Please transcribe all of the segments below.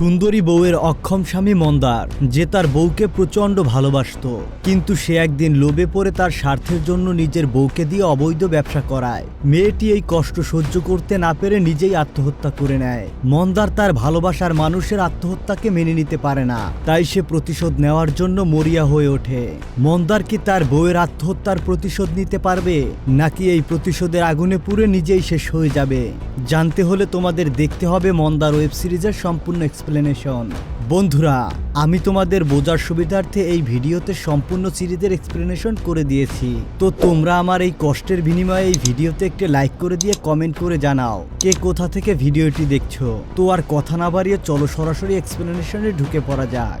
সুন্দরী বউয়ের অক্ষম স্বামী মন্দার, যে তার বউকে প্রচণ্ড ভালোবাসত। কিন্তু সে একদিন লোভে পড়ে তার স্বার্থের জন্য নিজের বউকে দিয়ে অবৈধ ব্যবসা করায়। মেয়েটি এই কষ্ট সহ্য করতে না পেরে নিজেই আত্মহত্যা করে নেয়। মন্দার তার ভালোবাসার মানুষের আত্মহত্যাকে মেনে নিতে পারে না। তাই সে প্রতিশোধ নেওয়ার জন্য মরিয়া হয়ে ওঠে। মন্দার কি তার বউয়ের আত্মহত্যার প্রতিশোধ নিতে পারবে? নাকি এই প্রতিশোধের আগুনে পুড়ে নিজেই শেষ হয়ে যাবে? জানতে হলে তোমাদের দেখতে হবে মন্দার ওয়েব সিরিজের সম্পূর্ণ এক্সপ্লেনেশন বন্ধুরা, আমি তোমাদের বোঝার সুবিধার্থে এই ভিডিওতে সম্পূর্ণ সিরিজের এক্সপ্লেনেশন করে দিয়েছি। তো তোমরা আমার এই কষ্টের বিনিময়ে এই ভিডিওতে একটি লাইক করে দিয়ে কমেন্ট করে জানাও, কে কোথা থেকে ভিডিওটি দেখছ। তো আর কথা না বাড়িয়ে চলো সরাসরি এক্সপ্লেনেশনে ঢুকে পড়া যাক।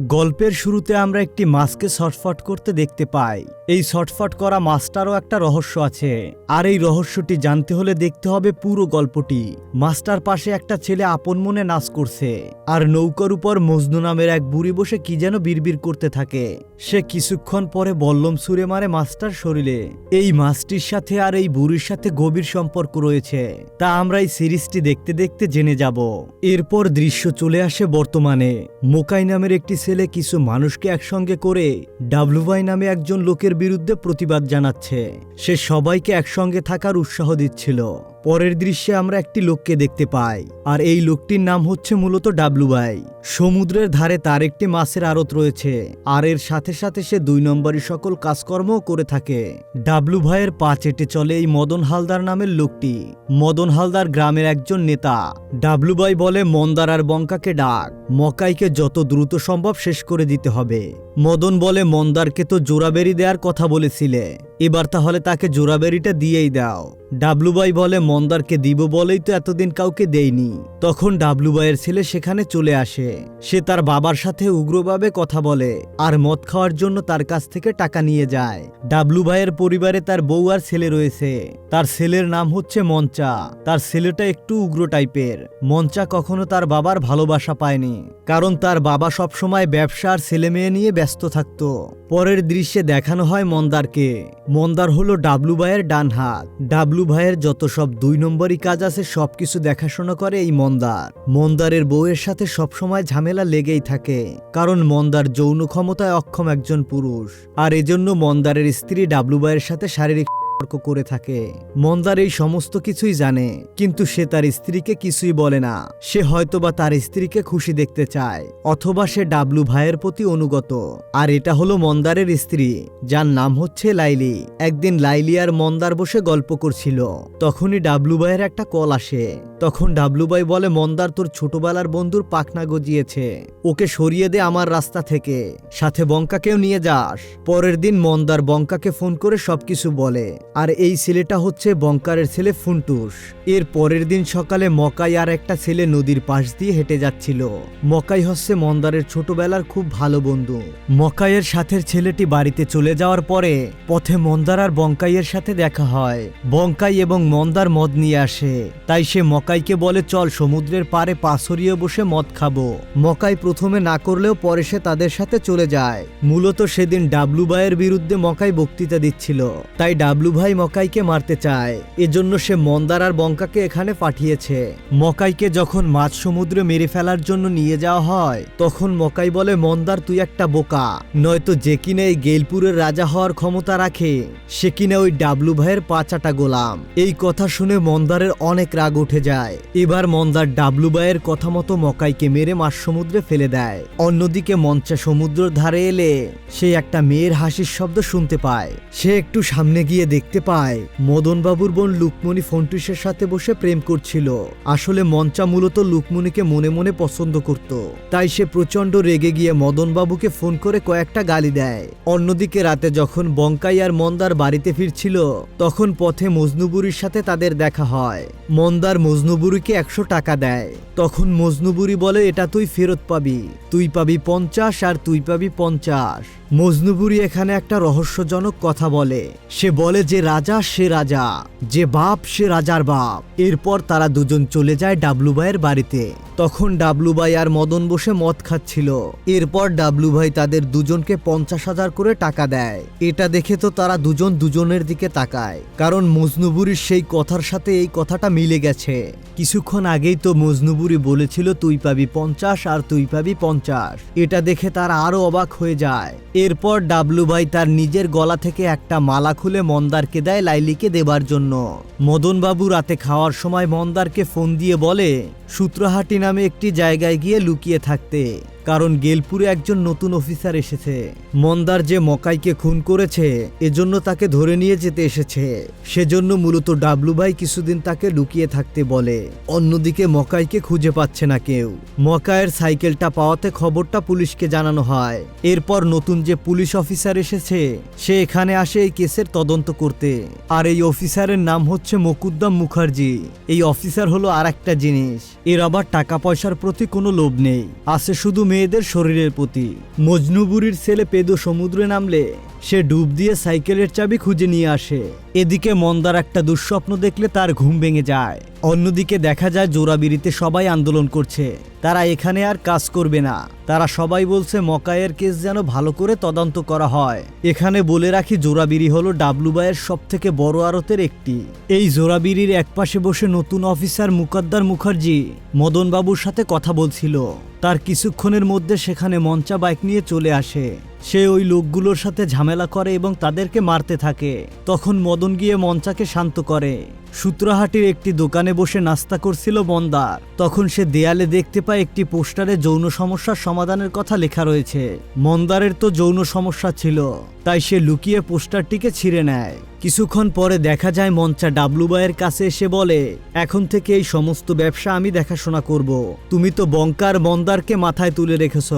গল্পের শুরুতে আমরা একটি মাছকে শর্টফট করতে দেখতে পাই। এই শর্টফট করা মাছটারও একটা রহস্য আছে। আর এই রহস্যটি জানতে হলে দেখতে হবে পুরো গল্পটি। মাছটার পাশে একটা ছেলে আপন মনে নাচ করছে। আর নৌকার উপর মজনু নামের এক বুড়ি বসে কি যেন বিড়বিড় করতে থাকে। সে কিছুক্ষণ পরে বল্লম সুরে মারে মাছটার শরীরে। এই মাছটির সাথে আর এই বুড়ির সাথে গভীর সম্পর্ক রয়েছে। তা আমরা এই সিরিজটি দেখতে দেখতে জেনে যাব। এরপর দৃশ্য চলে আসে বর্তমানে। মোকাই নামের একটি ছেলে কিছু মানুষকে একসঙ্গে করে ডাব্লুবাই নামে একজন লোকের বিরুদ্ধে প্রতিবাদ জানাচ্ছে। সে সবাইকে একসঙ্গে থাকার উৎসাহ দিচ্ছিল। পরের দৃশ্যে আমরা একটি লোককে দেখতে পাই, আর এই লোকটির নাম হচ্ছে মূলত ডাবলুবাই। সমুদ্রের ধারে তার একটি মাছের আড়ত রয়েছে, আর এর সাথে সাথে সে দুই নম্বরই সকল কাজকর্মও করে থাকে। ডাবলু ভাইয়ের পা চেটে চলে এই মদন হালদার নামের লোকটি। মদন হালদার গ্রামের একজন নেতা। ডাবলু ভাই বলে, মন্দার আর বঙ্কাকে ডাক, মকাইকে যত দ্রুত সম্ভব শেষ করে দিতে হবে। মদন বলে, মন্দারকে তো জোড়াবেরি দেওয়ার কথা বলেছিলে, এবার তাহলে তাকে জোড়াবেরিটা দিয়েই দাও। ডাবলুবাই বলে, মন্দারকে দিব বলেই তো এতদিন কাউকে দেয়নি তখন ডাবলুবাইয়ের ছেলে সেখানে চলে আসে। সে তার বাবার সাথে উগ্রভাবে কথা বলে আর মদ খাওয়ার জন্য তার কাছ থেকে টাকা নিয়ে যায়। ডাবলু ভাইয়ের পরিবারে তার বউ আর ছেলে রয়েছে। তার ছেলের নাম হচ্ছে মঞ্চা। তার ছেলেটা একটু উগ্র টাইপের। মঞ্চা কখনো তার বাবার ভালোবাসা পায়নি, কারণ তার বাবা সবসময় ব্যবসা আর ছেলে মেয়ে নিয়ে ব্যস্ত থাকতো। পরের দৃশ্যে দেখানো হয় মন্দারকে। মন্দার হলো ডাবলু ভাইয়ের ডান হাত। ডাবলু ভাইয়ের যত সব দুই নম্বরই কাজ আছে সব কিছু দেখাশোনা করে এই মন্দার। মন্দারের বউয়ের সাথে সবসময় ঝামেলা লেগেই থাকে, কারণ মন্দার যৌন ক্ষমতায় অক্ষম একজন পুরুষ। আর এজন্য মন্দারের স্ত্রী ডাবলু ভাইয়ের সাথে শারীরিক সম্পর্ক করে থাকে। মন্দার এই সমস্ত কিছুই জানে, কিন্তু সে তার স্ত্রীকে কিছুই বলে না। সে হয়তোবা তার স্ত্রীকে খুশি দেখতে চায়, অথবা সে ডাবলু ভাইয়ের প্রতি অনুগত। আর এটা হলো মন্দারের স্ত্রী, যার নাম হচ্ছে লাইলি। একদিন লাইলি আর মন্দার বসে গল্প করছিল। তখনই ডাবলু ভাইয়ের একটা কল আসে। তখন ডাবলু ভাই বলে, মন্দার তোর ছোটবেলার বন্ধুর পাখনা গজিয়েছে। ওকে সরিয়ে দে আমার রাস্তা থেকে। সাথে বঙ্কাকেও নিয়ে যাস। পরের দিন মন্দার বঙ্কাকে ফোন করে সবকিছু বলে। আর এই ছেলেটা হচ্ছে বঙ্কারের ছেলে ফুন্টুস। এর পরের দিন সকালে মকাই আর একটা ছেলে নদীর পাশ দিয়ে হেঁটে যাচ্ছিল। মকাই হচ্ছে মন্দারের ছোটবেলার খুব ভালো বন্ধু। মকাইয়ের সাথের ছেলেটি বাড়িতে চলে যাওয়ার পরে পথে মন্দার আর বঙ্কাইয়ের সাথে দেখা হয়। বঙ্কাই এবং মন্দার মদ নিয়ে আসে। তাই সে মকাইকে বলে, চল সমুদ্রের পারে পাথরিয়ে বসে মদ খাব। মকাই প্রথমে না করলেও পরে সে তাদের সাথে চলে যায়। মূলত সেদিন ডাবলু ভাইয়ের বিরুদ্ধে মকাই বক্তৃতা দিচ্ছিল। তাই ডাবলু ভাই মকাইকে মারতে চায়। এজন্য সে মন্দার আর বঙ্কাকে এখানে পাঠিয়েছে। মকাইকে যখন মাছ সমুদ্রে মেরে ফেলার জন্য নিয়ে যাওয়া হয়, তখন মকাই বলে, মন্দার, তুই একটা বোকা। নয়তো যে কিনা এই গেলপুরের রাজা হওয়ার ক্ষমতা রাখে, সে কিনা ওই ডাবলু ভাইয়ের পাচাটা গোলাম। এই কথা শুনে মন্দারের অনেক রাগ উঠে যায়। এবার মন্দার ডাবলু ভাইয়ের কথা মতো মকাইকে মেরে মাছ সমুদ্রে ফেলে দেয়। অন্যদিকে মঞ্চা সমুদ্রের ধারে এলে সে একটা মেয়ের হাসির শব্দ শুনতে পায়। সে একটু সামনে গিয়ে দেখতে পায়। মদন বাবুর বোন লুকমণি ফন্টুসের সাথে বসে প্রেম করছিল। আসলে মঞ্চা মূলত লুকমণিকে মনে মনে পছন্দ করত। তাই সে প্রচণ্ড রেগে গিয়ে মদনবাবুকে ফোন করে কয়েকটা গালি দেয়। অন্যদিকে রাতে যখন বঙ্কাই আর মন্দার বাড়িতে ফিরছিল, তখন পথে মজনুবুরির সাথে তাদের দেখা হয়। মন্দার মজনুবুরিকে একশো টাকা দেয়। তখন মজনুবুরি বলে, এটা তুই ফেরত পাবি। তুই পাবি পঞ্চাশ আর তুই পাবি পঞ্চাশ। মজনুবুরি এখানে একটা রহস্যজনক কথা বলে। সে বলে যে রাজা সে রাজা, যে বাপ সে রাজার বাপ। এরপর তারা দুজন চলে যায় ডাবলু ভাইয়ের বাড়িতে। তখন ডাবলু ভাই আর মদন বসে মদ খাচ্ছিল। এরপর ডাবলু ভাই তাদের দুজনকে পঞ্চাশ হাজার করে টাকা দেয়। এটা দেখে তো তারা দুজন দুজনের দিকে তাকায়। কারণ মজনুবুরির সেই কথার সাথে এই কথাটা মিলে গেছে। কিছুক্ষণ আগেই তো মজনুবুরি বলেছিল, তুই পাবি পঞ্চাশ আর তুই পাবি পঞ্চাশ। এটা দেখে তারা আরও অবাক হয়ে যায়। এরপর ডাবলু ভাই তার নিজের গলা থেকে একটা মালা খুলে মন্দারকে দেয় লাইলিকে দেবার জন্য। মদনবাবু রাতে খাওয়ার সময় মন্দারকে ফোন দিয়ে বলে, সূত্রহাটি নামে একটি জায়গায় গিয়ে লুকিয়ে থাকতে। কারণ গেলপুরে একজন নতুন অফিসার এসেছে। মন্দার যে মকাইকে খুন করেছে, এজন্য তাকে ধরে নিয়ে যেতে এসেছে। সেজন্য মূলত ডাবলু ভাই কিছুদিন তাকে লুকিয়ে থাকতে বলে। অন্যদিকে মকাইকে খুঁজে পাচ্ছে না কেউ। মকাইয়ের সাইকেলটা পাওয়াতে খবরটা পুলিশকে জানানো হয়। এরপর নতুন যে পুলিশ অফিসার এসেছে, সে এখানে আসে এই কেসের তদন্ত করতে। আর এই অফিসারের নাম হচ্ছে মকুদ্দাম মুখার্জি। এই অফিসার হলো আর একটা জিনিস। এর আবার টাকা পয়সার প্রতি কোনো লোভ নেই। আছে শুধু মেয়েদের শরীরের প্রতি। মজনুবুরির ছেলে পেদো সমুদ্রে নামলে সে ডুব দিয়ে সাইকেলের চাবি খুঁজে নিয়ে আসে। এদিকে মন্দার একটা দুঃস্বপ্ন দেখলে তার ঘুম ভেঙে যায়। অন্যদিকে দেখা যায় জোড়াবিরিতে সবাই আন্দোলন করছে। তারা এখানে আর কাজ করবে না। তারা সবাই বলছে মকায়ের কেস যেন ভালো করে তদন্ত করা হয়। এখানে বলে রাখি জোড়াবিরি হলো ডাবলুবাইয়ের সব থেকে বড় আড়তের একটি। এই জোড়াবিরির একপাশে বসে নতুন অফিসার মুকদ্দার মুখার্জি মদনবাবুর সাথে কথা বলছিল। তার কিছুক্ষণের মধ্যে সেখানে মঞ্চা বাইক নিয়ে চলে আসে। সে ওই লোকগুলোর সাথে ঝামেলা করে এবং তাদেরকে মারতে থাকে। তখন মদন গিয়ে মঞ্চাকে শান্ত করে। সূত্রহাটির একটি দোকানে বসে নাস্তা করছিল মন্দার। তখন সে দেয়ালে দেখতে পায় একটি পোস্টারে যৌন সমস্যার সমাধানের কথা লেখা রয়েছে। মন্দারের তো যৌন সমস্যা ছিল, তাই সে লুকিয়ে পোস্টারটিকে ছিঁড়ে নেয়। কিছুক্ষণ পরে দেখা যায় মঞ্চা ডাবলু বাইয়ের কাছে এসে বলে, এখন থেকে এই সমস্ত ব্যবসা আমি দেখাশোনা করব। তুমি তো বঙ্কার মন্দারকে মাথায় তুলে রেখেছ।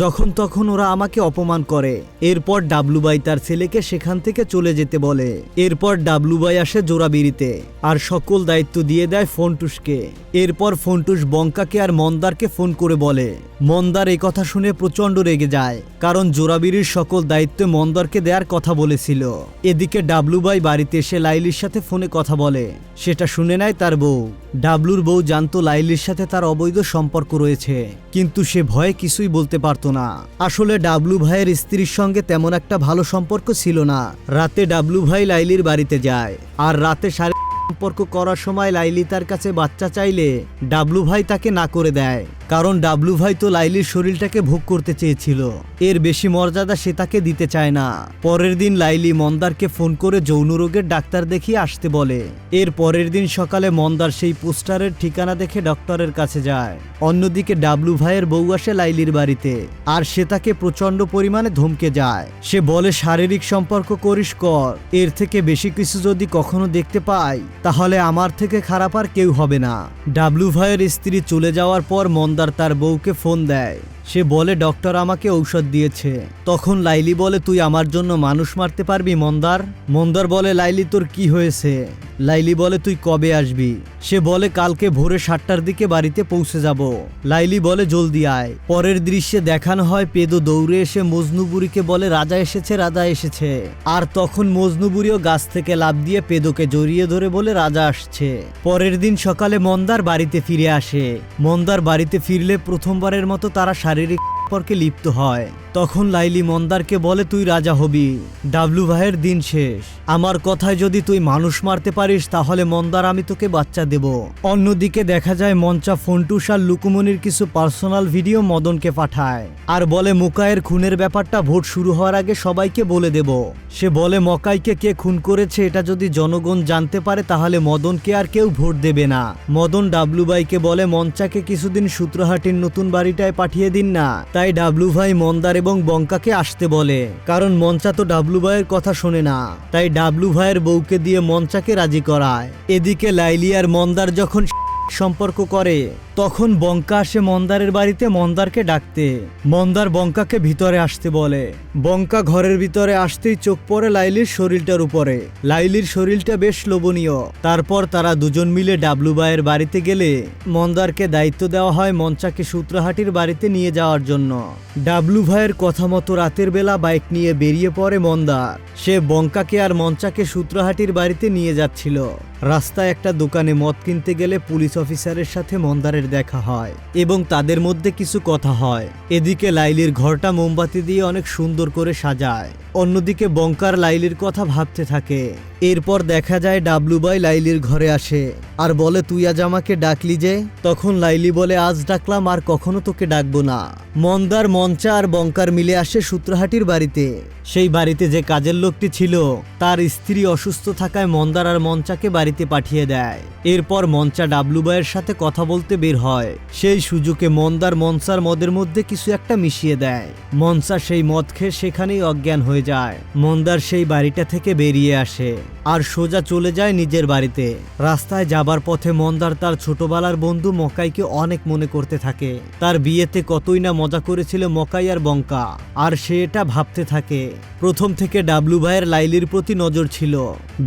যখন তখন ওরা আমাকে অপমান করে। এরপর ডাবলু বাই তার ছেলেকে সেখান থেকে চলে যেতে বলে। এরপর ডাবলু বাই আসে জোড়াবিরিতে আর সকল দায়িত্ব দিয়ে দেয় ফোনটুসকে। এরপর ফোনটুস বঙ্কাকে আর মন্দারকে ফোন করে বলে, মন্দার এই কথা শুনে প্রচণ্ড রেগে যায়, কারণ জোড়াবিরির সকল দায়িত্ব মন্দারকে দেওয়ার কথা বলেছিল। এদিকে ডাবলু বাই বাড়িতে এসে লাইলির সাথে ফোনে কথা বলে। সেটা শুনে নেয় তার বউ। ডাবলুর বউ জানতো লাইলির সাথে তার অবৈধ সম্পর্ক রয়েছে, কিন্তু সে ভয়ে কিছুই বলতে পারতো না। আসলে ডাবলু ভাইয়ের স্ত্রীর সঙ্গে তেমন একটা ভালো সম্পর্ক ছিল না। রাতে ডাবলু ভাই লাইলির বাড়িতে যায়, আর রাতে সাড়ে সম্পর্ক করার সময় লাইলি তার কাছে বাচ্চা চাইলে ডাবলু ভাই তাকে না করে দেয়। কারণ ডাবলু ভাই তো লাইলির শরীরটাকে ভোগ করতে চেয়েছিল। এর বেশি মর্যাদা সে তাকে দিতে চায় না। পরের দিন লাইলি মন্দারকে ফোন করে যৌন রোগের ডাক্তার দেখিয়ে আসতে বলে। এর পরের দিন সকালে মন্দার সেই পোস্টারের ঠিকানা দেখে ডক্টরের কাছে যায়। অন্যদিকে ডাবলু ভাইয়ের বউ আসে লাইলির বাড়িতে। আর সে তাকে প্রচণ্ড পরিমাণে ধমকে যায়। সে বলে, শারীরিক সম্পর্ক করিস কর। এর থেকে বেশি কিছু যদি কখনো দেখতে পাই, তাহলে আমার থেকে খারাপ আর কেউ হবে না। ডাবলু ভাইয়ের স্ত্রী চলে যাওয়ার পর মন্দার তার বউকে ফোন দেয়। সে বলে, ডক্টর আমাকে ঔষধ দিয়েছে। তখন লাইলি বলে, তুই আমার জন্য মানুষ মারতে পারবি মন্দার? মন্দার বলে, লাইলি, তোর কি হয়েছে? লাইলি বলে, তুই কবে আসবি? সে বলে, কালকে ভোরে সাতটার দিকে বাড়িতে পৌঁছে যাব। লাইলি বলে, জলদি আয়। পরের দৃশ্যে দেখানো হয়, পেদো দৌড়ে এসে মজনুবুরিকে বলে, রাজা এসেছে রাজা এসেছে। আর তখন মজনুবুরিও গাছ থেকে লাভ দিয়ে পেদোকে জড়িয়ে ধরে বলে, রাজা আসছে। পরের দিন সকালে মন্দার বাড়িতে ফিরে আসে। মন্দার বাড়িতে ফিরলে প্রথমবারের মতো তারা শারীরিক সম্পর্কে লিপ্ত হয়। তখন লাইলি মন্দারকে বলে, তুই রাজা হবি। ডাবলু ভাইয়ের দিন শেষ। আমার কথায় যদি তুই মানুষ মারতে পারিস, তাহলে মন্দার আমি তোকে বাচ্চা দেব। অন্যদিকে দেখা যায় মঞ্চা ফন্টুস আর লুকুমনির কিছু পার্সোনাল ভিডিও মদনকে পাঠায়। আর বলে মুকায়ের খুনের ব্যাপারটা ভোট শুরু হওয়ার আগে সবাইকে বলে দেব। সে বলে, মকাইকে কে খুন করেছে এটা যদি জনগণ জানতে পারে, তাহলে মদনকে আর কেউ ভোট দেবে না। মদন ডাবলু ভাইকে বলে, মঞ্চাকে কিছুদিন সূত্রহাটির নতুন বাড়িটায় পাঠিয়ে দিন না। তাই ডাবলু ভাই মন্দার এবং বঙ্কাকে আসতে বলে। কারণ মঞ্চা তো ডাবলু ভাইয়ের কথা শোনে না। তাই ডাবলু ভাইয়ের বউকে দিয়ে মঞ্চাকে রাজি করায়। এদিকে লাইলিয়ার আর মন্দার যখন সম্পর্ক করে তখন বঙ্কা আসে মন্দারের বাড়িতে মন্দারকে ডাকতে। মন্দার বঙ্কাকে ভিতরে আসতে বলে। বঙ্কা ঘরের ভিতরে আসতেই চোখ পড়ে লাইলির শরীরটার উপরে। লাইলির শরীরটা বেশ লোভনীয়। তারপর তারা দুজন মিলে ডাবলু ভাইয়ের বাড়িতে গেলে মন্দারকে দায়িত্ব দেওয়া হয় মঞ্চাকে সূত্রহাটির বাড়িতে নিয়ে যাওয়ার জন্য। ডাবলু ভাইয়ের কথা মতো রাতের বেলা বাইক নিয়ে বেরিয়ে পড়ে মন্দার। সে বঙ্কাকে আর মঞ্চাকে সূত্রহাটির বাড়িতে নিয়ে যাচ্ছিল। রাস্তায় একটা দোকানে মদ কিনতে গেলে পুলিশ অফিসারের সাথে মন্দারের দেখা হয় এবং তাদের মধ্যে কিছু কথা হয়। এদিকে লাইলির ঘরটা মোমবাতি দিয়ে অনেক সুন্দর করে সাজায়। অন্যদিকে বঙ্কার লাইলির কথা ভাবতে থাকে। এরপর দেখা যায় ডাবলু বাই লাইলির ঘরে আসে আর বলে, তুই আজ আমাকে ডাকলি যে? তখন লাইলি বলে, আজ ডাকলাম আর কখনো তোকে ডাকবো না। মন্দার মঞ্চা আর বঙ্কার মিলে আসে সূত্রহাটির বাড়িতে। সেই বাড়িতে যে কাজের লোকটি ছিল, তার স্ত্রী অসুস্থ থাকায় মন্দার আর মঞ্চাকে বাড়িতে পাঠিয়ে দেয়। এরপর মঞ্চা ডাবলু বাইয়ের সাথে কথা বলতে বের হয়। সেই সুযোগে মন্দার মনসার মদের মধ্যে কিছু একটা মিশিয়ে দেয়। মনসা সেই মদ খেয়ে সেখানেই অজ্ঞান হয়ে যায়। মন্দার সেই বাড়িটা থেকে বেরিয়ে আসে আর সোজা চলে যায় নিজের বাড়িতে। রাস্তায় যাবার পথে মন্দার তার ছোটবেলার বন্ধু মকাইকে অনেক মনে করতে থাকে। তার বিয়েতে কতই না মজা করেছিল মকাই আর বঙ্কা। আর সে এটা ভাবতে থাকে প্রথম থেকে ডাবলু ভাইয়ের লাইলির প্রতি নজর ছিল।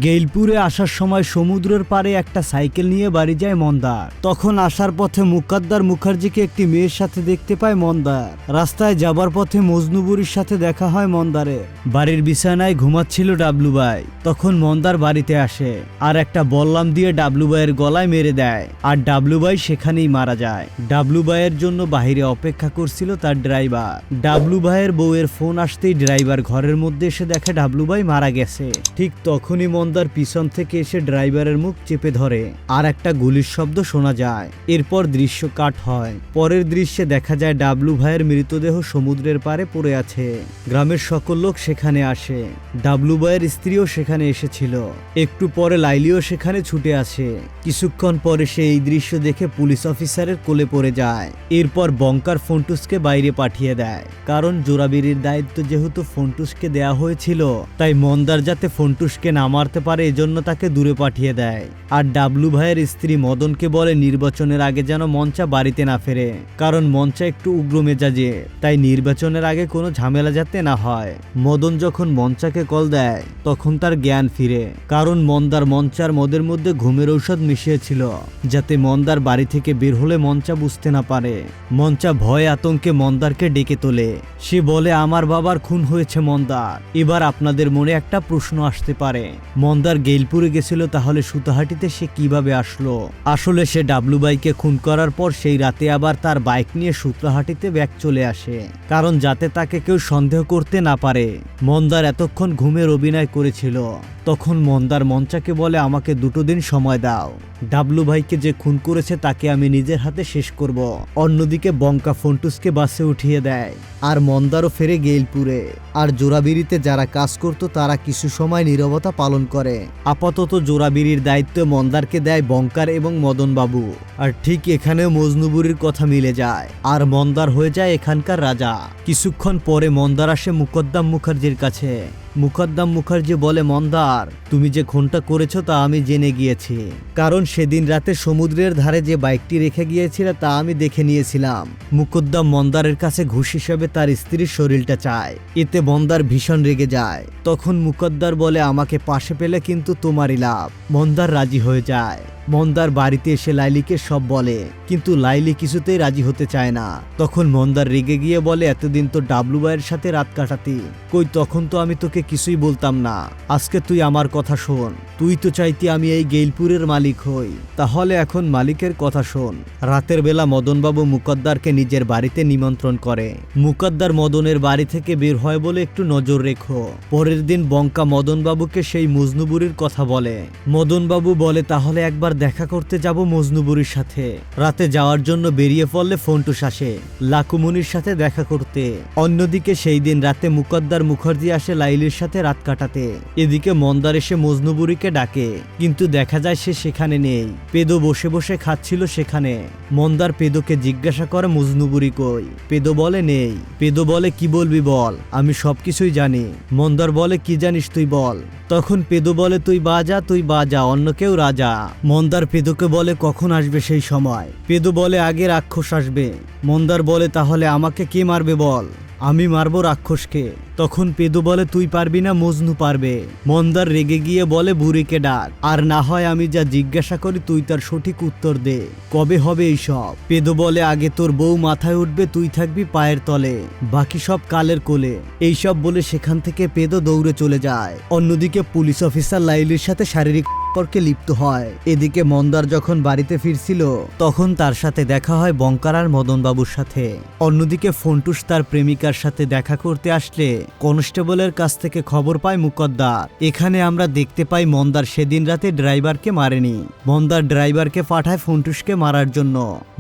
গেইলপুরে আসার সময় সমুদ্রের পাড়ে একটা সাইকেল নিয়ে বাড়ি যায় মন্দার। তখন আসার পথে মুকাদ্দার মুখার্জিকে একটি মেয়ের সাথে দেখতে পায় মন্দার। রাস্তায় যাবার পথে মজনুবুরির সাথে দেখা হয় মন্দারে। বাড়ির বিছানায় ঘুমাচ্ছিল ডাবলু ভাই। তখন মন্দার বাড়িতে আসে আর একটা বল্লাম দিয়ে ডাবলু ভাইয়ের গলায় মেরে দেয়। আর ডাবলু ভাই সেখানেই মারা যায়। ডাবলু ভাইয়ের জন্য বাহিরে অপেক্ষা করছিল তার ড্রাইভার। ডাবলু ভাইয়ের বউয়ের ফোন আসতেই ড্রাইভার ঘরের মধ্যে এসে দেখে ডাবলু ভাই মারা গেছে। ঠিক তখনই মন্দার পিছন থেকে এসে ড্রাইভারের মুখ চেপে ধরে আর একটা গুলির শব্দ শোনা যায়। এরপর দৃশ্য কাট হয়। পরের দৃশ্যে দেখা যায় ডাবলু ভাইয়ের মৃতদেহ সমুদ্রের পাড়ে পড়ে আছে। গ্রামের সকল লোক সেখানে আসে। ডাবলু ভাইয়ের স্ত্রীও সেখানে এসেছিল। একটু পরে লাইলিও সেখানে ছুটে আসে। কিছুক্ষণ পরে সে এই দৃশ্য দেখে পুলিশ অফিসারের কোলে পড়ে যায়। এরপর বঙ্কার ফন্টুসকে বাইরে পাঠিয়ে দেয়। কারণ জোরাবিরির দায়িত্ব যেহেতু ফন্টুসকে দেয়া হয়েছিল। তাই মন্দার যাতে ফন্টুসকে না মারতে পারে, এজন্য তাকে দূরে পাঠিয়ে দেয়। আর ডাবলু ভাইয়ের স্ত্রী মদনকে বলে, নির্বাচনের আগে যেন মঞ্চা বাড়িতে না ফেরে। কারণ মঞ্চা একটু উগ্র মেজাজে তাই নির্বাচনের আগে কোনো ঝামেলা যাতে না হয়। মদন যখন মঞ্চাকে কল দেয়, তখন তার জ্ঞান ফিরে। কারণ মন্দার মঞ্চার মদের মধ্যে ঘুমের ঔষধ মিশিয়েছিল, যাতে মন্দার বাড়ি থেকে বের হলে মঞ্চা বুঝতে না পারে। মঞ্চা ভয় আতঙ্কে মন্দারকে ডেকে তোলে। সে বলে, আমার বাবার খুন হয়েছে মন্দার। এবার আপনাদের মনে একটা প্রশ্ন আসতে পারে। মন্দার গেইলপুরে গেছিল, তাহলে সুতাহাটিতে সে কীভাবে আসলো? আসলে সে ডাবলু বাইকে খুন করার পর সেই রাতে আবার তার বাইক নিয়ে সুত্রাহাটিতে ব্যাগ চলে আসে। কারণ যাতে তাকে কেউ সন্দেহ করতে না পারে। মন্দার এতক্ষণ ঘুমের অভিনয় করেছিল। তখন মন্দার মঞ্চাকে বলে, আমাকে দুটো দিন সময় দাও। ডাবলু ভাইকে যে খুন করেছে, তাকে আমি নিজের হাতে শেষ করব। অন্যদিকে বঙ্কা ফন্টুসকে বাসে উঠিয়ে দেয়। আর মন্দারও ফেরে গেইলপুরে। আর জোরাবিরিতে যারা কাজ করত, তারা কিছু সময় নীরবতা পালন করে। আপাতত জোরাবিরির দায়িত্ব মন্দারকে দেয় বঙ্কার এবং মদনবাবু। আর ঠিক এখানেও মজনুবুরির কথা মিলে যায়। আর মন্দার হয়ে যায় এখানকার রাজা। কিছুক্ষণ পরে মন্দার আসে মুকদ্দাম মুখার্জির কাছে। মুকদ্দাম মুখার্জি বলে, মন্দার, তুমি যে খুনটা করেছ তা আমি জেনে গিয়েছি। কারণ সেদিন রাতে সমুদ্রের ধারে যে বাইকটি রেখে গিয়েছিলে তা আমি দেখে নিয়েছিলাম। মুকদ্দাম মন্দারের কাছে ঘুষ হিসেবে তার স্ত্রীর শরীরটা চায়। এতে মন্দার ভীষণ রেগে যায়। তখন মুকদ্দার বলে, আমাকে পাশে পেলে কিন্তু তোমারই লাভ। মন্দার রাজি হয়ে যায়। মন্দার বাড়িতে এসে লাইলিকে সব বলে, কিন্তু লাইলি কিছুতেই রাজি হতে চায় না। তখন মন্দার রেগে গিয়ে বলে, এতদিন তো ডাবলু ভাইয়ের সাথে রাত কাটাতি। কই, তখন তো আমি তোকে কিছুই বলতাম না। আজকে তুই আমার কথা শোন। তুই তো চাইতি আমি এই গেইলপুরের মালিক হই। তাহলে এখন মালিকের কথা শোন। রাতের বেলা মদনবাবু মুকদ্দারকে নিজের বাড়িতে নিমন্ত্রণ করে। মুকদ্দার মদনের বাড়ি থেকে বের হয় বলে একটু নজর রেখো। পরের দিন বঙ্কা মদনবাবুকে সেই মজনুবুরির কথা বলে। মদনবাবু বলে, তাহলে একবার দেখা করতে যাব মজনুবুরির সাথে। রাতে যাওয়ার জন্য বেরিয়ে পড়লে ফন্টুস আসে, লাকুমুনির সাথে দেখা করতে। অন্যদিকে সেই দিন রাতে মুকদ্দার মুখার্জি আসে লাইলির সাথে রাত কাটাতে। এদিকে মন্দার এসে মজনুবুরিকে ডাকে, কিন্তু দেখা যায় সে সেখানে নেই। পেদো বসে বসে খাচ্ছিল সেখানে। মন্দার পেদোকে জিজ্ঞাসা করে মজনুবুরি কই? পেদো বলে, নেই। পেদো বলে, কি বলবি বল? আমি সবকিছুই জানি। মন্দার বলে, কি জানিস তুই বল? তখন পেদো বলে, তুই বাজা তুই বাজা, অন্য কেউ রাজা। মন্দার মন্দার পেদুকে বলে, কখন আসবে সেই সময়? পেদু বলে, আগে রাক্ষস আসবে। মন্দার বলে, তাহলে আমাকে কে মারবে বল? আমি মারবো রাক্ষসকে। তখন পেদু বলে, তুই পারবি না, মজনু পারবে। মন্দার রেগে গিয়ে বলে, বুড়িকে ডাক। আর না হয় আমি যা জিজ্ঞাসা করি, তুই তার সঠিক উত্তর দে। কবে হবে এইসব পেদু বলে, আগে তোর বউ মাথায় উঠবে, তুই থাকবি পায়ের তলে। বাকি সব কালের কোলে। এইসব বলে সেখান থেকে পেদো দৌড়ে চলে যায়। অন্যদিকে পুলিশ অফিসার লাইলির সাথে শারীরিক সম্পর্কে লিপ্ত হয়। এদিকে মন্দার যখন বাড়িতে ফিরছিল, তখন তার সাথে দেখা হয় বঙ্কার আর মদনবাবুর সাথে। অন্যদিকে ফন্টুস তার প্রেমিকার সাথে দেখা করতে আসলে কনস্টেবলের কাছ থেকে খবর পায় মুকদ্দার। এখানে আমরা দেখতে পাই মন্দার সেদিন রাতে ড্রাইভারকে মারেনি। মন্দার ড্রাইভারকে পাঠায় ফন্টুসকে মারার জন্য।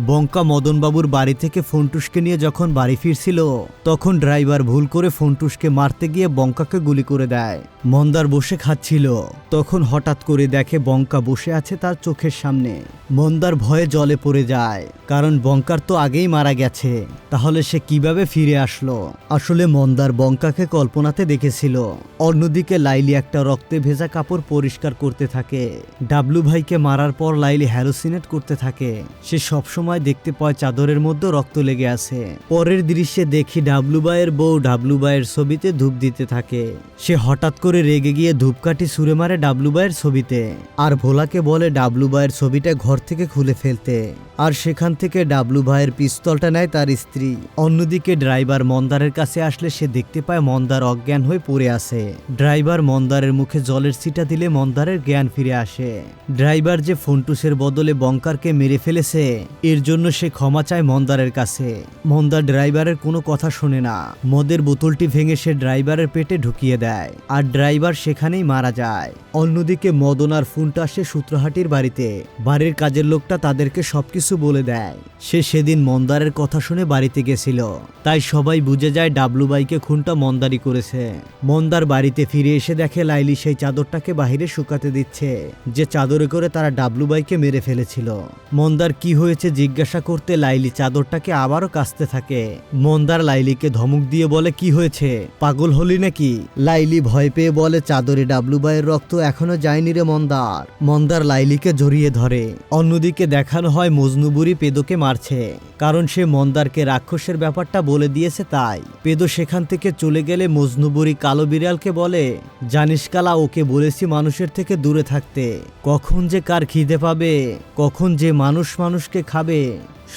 বঙ্কা মদনবাবুর বাড়ি থেকে ফন্টুসকে নিয়ে যখন বাড়ি ফিরছিল, তখন ড্রাইভার ভুল করে ফন্টুসকে মারতে গিয়ে বঙ্কাকে গুলি করে দেয়। মন্দার বসে খাচ্ছিল। তখন হঠাৎ করে দেখে বঙ্কা বসে আছে তার চোখের সামনে। মন্দার ভয়ে জলে পড়ে যায়। কারণ বঙ্কার তো আগেই মারা গেছে। তাহলে সে কীভাবে ফিরে আসলো? আসলে মন্দার বঙ্কাকে কল্পনাতে দেখেছিল। অন্যদিকে লাইলি একটা রক্তে ভেজা কাপড় পরিষ্কার করতে থাকে। ডাবলু ভাইকে মারার পর লাইলি হ্যালোসিনেট করতে থাকে। সে সবসময় দেখতে পায় চাদরের মধ্যে রক্ত লেগে আছে। পরের দৃশ্যে দেখি ডাবলু ভাইয়ের বউ ডাবলু ভাইয়ের ছবিতে ধূপ দিতে থাকে। সে হঠাৎ করে রেগে গিয়ে ধূপকাঠি ছুঁড়ে মারে ডাবলু ভাইয়ের ছবিতে। আর ভোলাকে বলে ডাবলু ভাইয়ের ছবিটা ঘর থেকে খুলে ফেলতে। আর সেখান থেকে ডাবলু ভাইয়ের পিস্তলটা নেয় তার স্ত্রী। অন্যদিকে ড্রাইভার মন্দারের কাছে আসলে সে দেখতে পায় মন্দার অজ্ঞান হয়ে পড়ে আছে। ড্রাইভার মন্দারের মুখে জলের ছিটা দিলে মন্দারের জ্ঞান ফিরে আসে। ড্রাইভার যে ফন্টুসের বদলে বঙ্কারকে মেরে ফেলেছে, এর জন্য সে ক্ষমা চায় মন্দারের কাছে। মন্দার ড্রাইভারের কোনো কথা শোনে না। মদের বোতলটি ভেঙে সে ড্রাইভারের পেটে ঢুকিয়ে দেয় আর ড্রাইভার সেখানেই মারা যায়। অন্যদিকে মদন আর ফুনটা আসে সূত্রহাটির বাড়িতে। বাড়ির কাজের লোকটা তাদেরকে সবকিছু বলে দেয়। সে সেদিন মন্দারের কথা শুনে বাড়িতে গেছিল। তাই সবাই বুঝে যায় ডাবলু বাইকে খুনটা মন্দারি করেছে। মন্দার বাড়িতে ফিরে এসে দেখে লাইলি সেই চাদরটাকে বাহিরে শুকাতে দিচ্ছে, যে চাদরে করে তারা ডাবলু বাইকে মেরে ফেলেছিল। মন্দার কি হয়েছে জিজ্ঞাসা করতে লাইলি চাদরটাকে আবারও কাচতে থাকে। মন্দার লাইলিকে ধমক দিয়ে বলে, কি হয়েছে? পাগল হলি নাকি? লাইলি ভয় পেয়ে বলে, চাদরে ডাবলু বাইয়ের রক্ত এখনও যায়নি রে মন্দার। মন্দার লাইলিকে জড়িয়ে ধরে। অন্যদিকে দেখানো হয় মজনুবুরি পেদোকে মারছে। কারণ সে মন্দারকে রাক্ষসের ব্যাপারটা বলে দিয়েছে তাই। পেদো সেখান থেকে চলে গেলে মজনুবুরি কালো বিড়ালকে বলে, জানিস কালা, ওকে বলেছি মানুষের থেকে দূরে থাকতে। কখন যে কার খিদে পাবে, কখন যে মানুষ মানুষকে খাবে,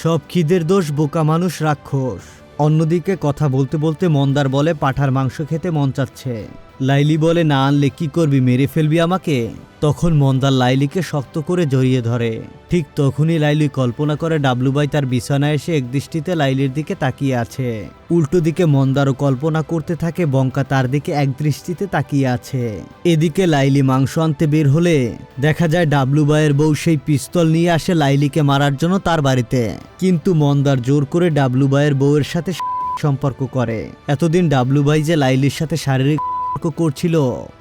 সব খিদের দোষ বোকা মানুষ রাক্ষস। অন্যদিকে কথা বলতে বলতে মন্দার বলে পাঠার মাংস খেতে মন চাচ্ছে। লাইলি বলে, না আনলে কি করবি? মেরে ফেলবি আমাকে? তখন মন্দার লাইলিকে শক্ত করে জড়িয়ে ধরে। ঠিক তখনই লাইলি কল্পনা করে, ডাবলুবাই তার বিছানায় এসে একদৃষ্টিতে লাইলির দিকে তাকিয়ে আছে। উল্টো দিকে মন্দারও কল্পনা করতে থাকে, বঙ্কা তার দিকে একদৃষ্টিতে তাকিয়ে আছে। এদিকে লাইলি মাংস আনতে বের হলে দেখা যায়, ডাবলুবাইয়ের বউ সেই পিস্তল নিয়ে আসে লাইলিকে মারার জন্য তার বাড়িতে। কিন্তু মন্দার জোর করে ডাবলুবাইয়ের বউয়ের সাথে সম্পর্ক করে। এতদিন ডাবলুবাই যে লাইলির সাথে শারীরিক করছিল,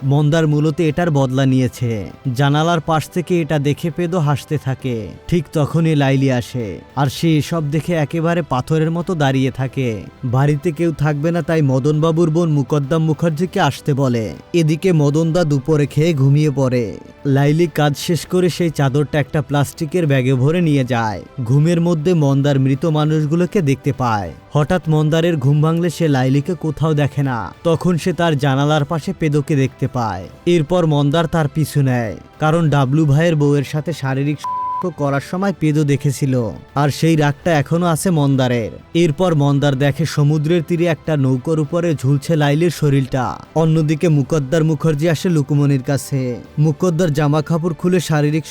মন্দার মূলত এটার বদলা নিয়েছে। জানালার পাশ থেকে এটা দেখে পেদো হাসতে থাকে। ঠিক তখনই লাইলি আসে, আর সে এসব দেখে একেবারে পাথরের মতো দাঁড়িয়ে থাকে। বাড়িতে কেউ থাকবে না তাই মদনবাবুর বোন মুকদ্দাম মুখার্জিকে আসতে বলে। এদিকে মদনদা দুপুরে খেয়ে ঘুমিয়ে পড়ে। লাইলি কাজ শেষ করে সেই চাদরটা একটা প্লাস্টিকের ব্যাগে ভরে নিয়ে যায়। ঘুমের মধ্যে মন্দার মৃত মানুষগুলোকে দেখতে পায়। হঠাৎ মন্দারের ঘুম ভাঙলে সে লাইলিকে কোথাও দেখে না। তখন সে তার জানালার পাশে পেদোকে দেখতে পায়। এরপর মন্দার তার পিছু নেয়, কারণ ডাবলু ভাইয়ের বউয়ের সাথে শারীরিক করার সময় পেদো দেখেছিল, আর সেই রাগটা এখনও আছে মন্দারের। এরপর মন্দার দেখে সমুদ্রের তীরে একটা নৌকার উপরে ঝুলছে লাইলের শরীরটা। অন্যদিকে মুকদ্দার মুখার্জি আসে লুকুমনির কাছে। মুকদ্দার জামা কাপড় খুলে শারীরিক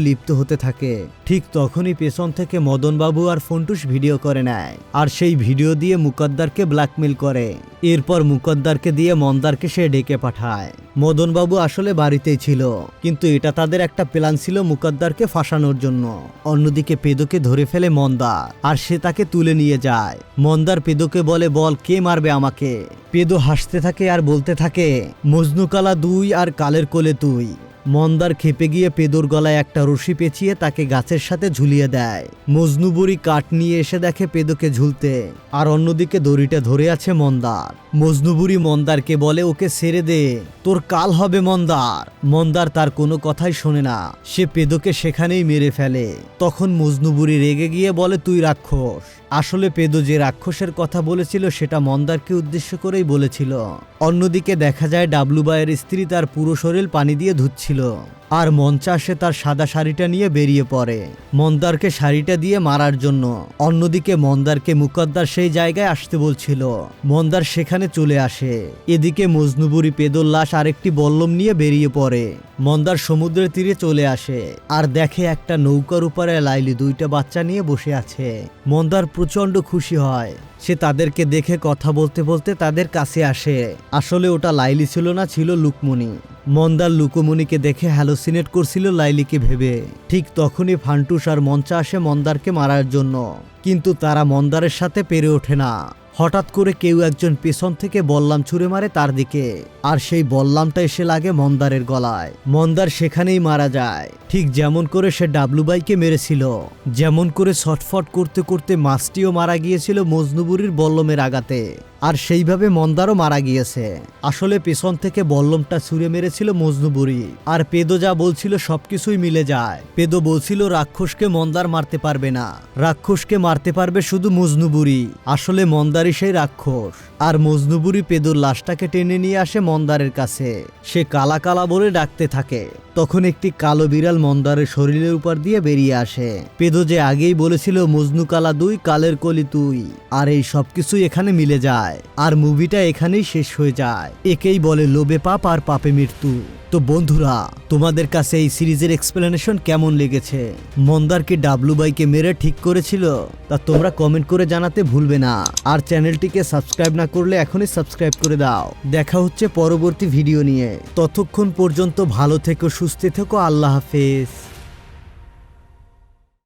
লিপ্ত হতে থাকে। ঠিক তখনই পেছন থেকে মদনবাবু আর ফন্টুস ভিডিও করে নেয়। আর সেই ভিডিও দিয়ে মুকদ্দারকে ব্ল্যাকমেল করে। এরপর মুকদ্দারকে দিয়ে মন্দারকে সে ডেকে পাঠায়। মদনবাবু আসলে বাড়িতেই ছিল, কিন্তু এটা তাদের একটা প্ল্যান ছিল মুকদ্দারকে ফাঁসানোর জন্য। অন্যদিকে পেদোকে ধরে ফেলে মন্দা আর সে তাকে তুলে নিয়ে যায়। মন্দার পেদোকে বলে, বল, কে মারবে আমাকে? পেদো হাসতে থাকে আর বলতে থাকে মজনুকালা দুই আর কালের কোলে তুই। মন্দার খেপে গিয়ে পেদোর গলায় একটা রশি পেঁচিয়ে তাকে গাছের সাথে ঝুলিয়ে দেয়। মজনুবুরি কাঠ নিয়ে এসে দেখে পেদোকে ঝুলতে। আর অন্যদিকে দড়িটা ধরে আছে মন্দার। মজনুবুরি মন্দারকে বলে, ওকে ছেড়ে দে। তোর কাল হবে মন্দার। মন্দার তার কোনো কথাই শোনে না। সে পেদোকে সেখানেই মেরে ফেলে। তখন মজনুবুরি রেগে গিয়ে বলে, তুই রাক্ষস। আসলে পেদো যে রাক্ষসের কথা বলেছিল, সেটা মন্দারকে উদ্দেশ্য করেই বলেছিল। অন্যদিকে দেখা যায় ডাবলু বায়ের স্ত্রী তার পুরো শরীর পানি দিয়ে ধুচ্ছিল। ছিল আর মঞ্চা সে তার সাদা শাড়িটা নিয়ে বেরিয়ে পড়ে। মন্দারকে শাড়িটা দিয়ে মারার জন্য। অন্যদিকে মন্দারকে মুকদ্দার সেই জায়গায় আসতে বলছিল। মন্দার সেখানে চলে আসে। এদিকে মজনুবুরি পেদোর লাশ আরেকটি বল্লম নিয়ে বেরিয়ে পড়ে। মন্দার সমুদ্রের তীরে চলে আসে আর দেখে একটা নৌকার উপরে লাইলি দুইটা বাচ্চা নিয়ে বসে আছে। মন্দার প্রচণ্ড খুশি হয়। সে তাদেরকে দেখে কথা বলতে বলতে তাদের কাছে আসে। আসলে ওটা লাইলি ছিল না, ছিল লুকমণি। মন্দার লুকমণিকে দেখে হ্যালোসিনেট করছিল লাইলিকে ভেবে। ঠিক তখনই ফান্টুস আর মঞ্চা আসে মন্দারকে মারার জন্য। কিন্তু তারা মন্দারের সাথে পেরে ওঠে না। হঠাৎ করে কেউ একজন পেছন থেকে বল্লাম ছুঁড়ে মারে তার দিকে। আর সেই বল্লামটা এসে লাগে মন্দারের গলায়। মন্দার সেখানেই মারা যায়। ঠিক যেমন করে সে ডাবলুবাইকে মেরেছিল। যেমন করে ছটফট করতে করতে মাছটিও মারা গিয়েছিল মজনুবুরির বল্লমের আগাতে আর সেইভাবে মন্দারও মারা গিয়েছে। আসলে পেছন থেকে বল্লমটা ছুঁড়ে মেরেছিল মজনুবুরি। আর পেদো যা বলছিল সবকিছুই মিলে যায়। পেদো বলছিল, রাক্ষসকে মন্দার মারতে পারবে না। রাক্ষসকে মারতে পারবে শুধু মজনুবুরি। আসলে মন্দারই সেই রাক্ষস। আর মজনুবুরি পেদোর লাশটাকে টেনে নিয়ে আসে মন্দারের কাছে। সে কালা কালা বলে ডাকতে থাকে। তখন একটি কালো বিড়াল মন্দারের শরীরের উপর দিয়ে বেরিয়ে আসে। পেদো যে আগেই বলেছিল মজনু কালা দুই, কালের কলি তুই। আর এই সবকিছুই এখানে মিলে যায়। আর মুভিটা এখানেই শেষ হয়ে যায়। একেই বলে লোভে পাপ আর পাপে মৃত্যু। তো বন্ধুরা, তোমাদের কাছে এই সিরিজের এক্সপ্লেনেশন কেমন লেগেছে? মন্দারকে ডাবলু বাইকে মেরে ঠিক করেছিল? তা তোমরা কমেন্ট করে জানাতে ভুলবে না। আর চ্যানেলটিকে সাবস্ক্রাইব না করলে এখনই সাবস্ক্রাইব করে দাও। দেখা হচ্ছে পরবর্তী ভিডিও নিয়ে। ততক্ষণ পর্যন্ত ভালো থেকো, সুস্থ থেকো, আল্লাহ হাফেজ।